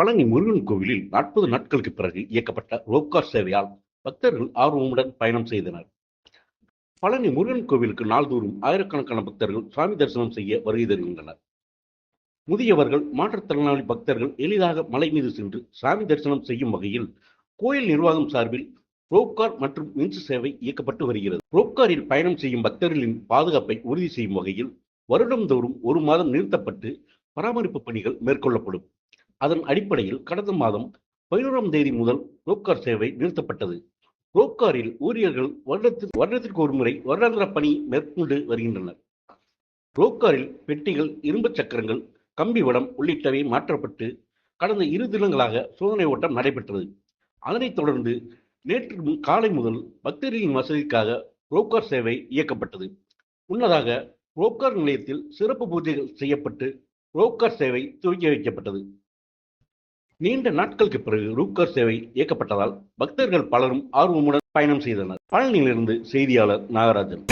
பழனி முருகன் கோவிலில் நாற்பது நாட்களுக்கு பிறகு இயக்கப்பட்ட ரோப்கார் சேவையால் பக்தர்கள் ஆர்வமுடன் பயணம் செய்தனர். பழனி முருகன் கோவிலுக்கு நாள்தோறும் ஆயிரக்கணக்கான பக்தர்கள் சாமி தரிசனம் செய்ய வருகை தருகின்றனர். முதியவர்கள் மாற்றுத்திறனாளி பக்தர்கள் எளிதாக மலை மீது சென்று சாமி தரிசனம் செய்யும் வகையில் கோயில் நிர்வாகம் சார்பில் ரோப்கார் மற்றும் மின்சு சேவை இயக்கப்பட்டு வருகிறது. ரோப்காரில் பயணம் செய்யும் பக்தர்களின் பாதுகாப்பை உறுதி செய்யும் வகையில் வருடந்தோறும் ஒரு மாதம் நிறுத்தப்பட்டு பராமரிப்பு பணிகள் மேற்கொள்ளப்படும். அதன் அடிப்படையில் கடந்த மாதம் பதினோராம் தேதி முதல் ரோப்கார் சேவை நிறுத்தப்பட்டது ரோப்காரில் ஊழியர்கள் வருடத்திற்கு வருடத்திற்கு ஒரு முறை வருடாந்திர பணி மேற்கொண்டு வருகின்றனர். ரோப்காரில் பெட்டிகள் இரும்பு சக்கரங்கள் கம்பி வடம் உள்ளிட்டவை மாற்றப்பட்டு கடந்த இரு தினங்களாக சோதனை ஓட்டம் நடைபெற்றது. அதனைத் தொடர்ந்து நேற்று காலை முதல் பக்தர்களின் வசதிக்காக ரோப்கார் சேவை இயக்கப்பட்டது. முன்னதாக ரோப்கார் நிலையத்தில் சிறப்பு பூஜைகள் செய்யப்பட்டு ரோப்கார் சேவை துவக்கி வைக்கப்பட்டது. நீண்ட நாட்களுக்கு பிறகு ரூப்கார் சேவை இயக்கப்பட்டதால் பக்தர்கள் பலரும் ஆர்வமுடன் பயணம் செய்தனர். பழனியிலிருந்து செய்தியாளர் நாகராஜன்.